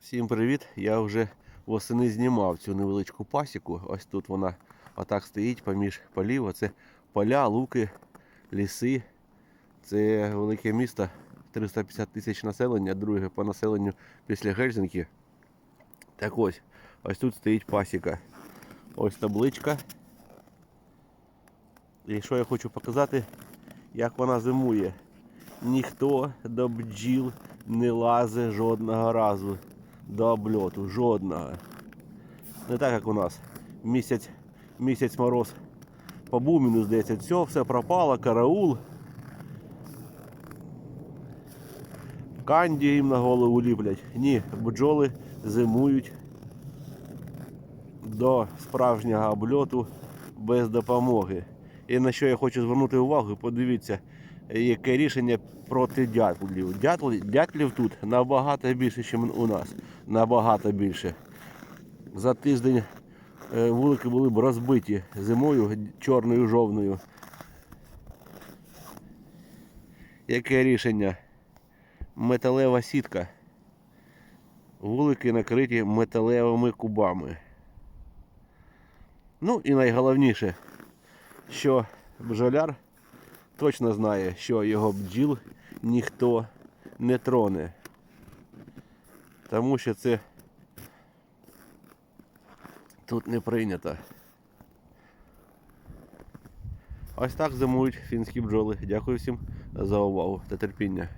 Всім привіт! Я вже восени знімав цю невеличку пасіку. Ось тут вона отак стоїть поміж полів. Оце поля, луки, ліси. Це велике місто, 350 тисяч населення, друге по населенню після Гельсінки. Так ось, ось тут стоїть пасіка. Ось табличка. І що я хочу показати, як вона зимує. Ніхто до бджіл не лазить жодного разу до обльоту. Жодного. Не так, як у нас. Місяць, місяць мороз побув мінус 10. Все, все пропало, караул. Канді їм на голову ліплять. Ні, бджоли зимують до справжнього обльоту без допомоги. І на що я хочу звернути увагу, подивіться, яке рішення проти дятлів. Дятл, дятлів тут набагато більше, ніж у нас. Набагато більше. За тиждень е, вулики були б розбиті зимою чорною жовною. Яке рішення? Металева сітка. Вулики накриті металевими кубами. Ну і найголовніше, що бджоляр точно знає, що його бджіл ніхто не троне. Тому що це тут не прийнято. Ось так зимують фінські бджоли. Дякую всім за увагу та терпіння.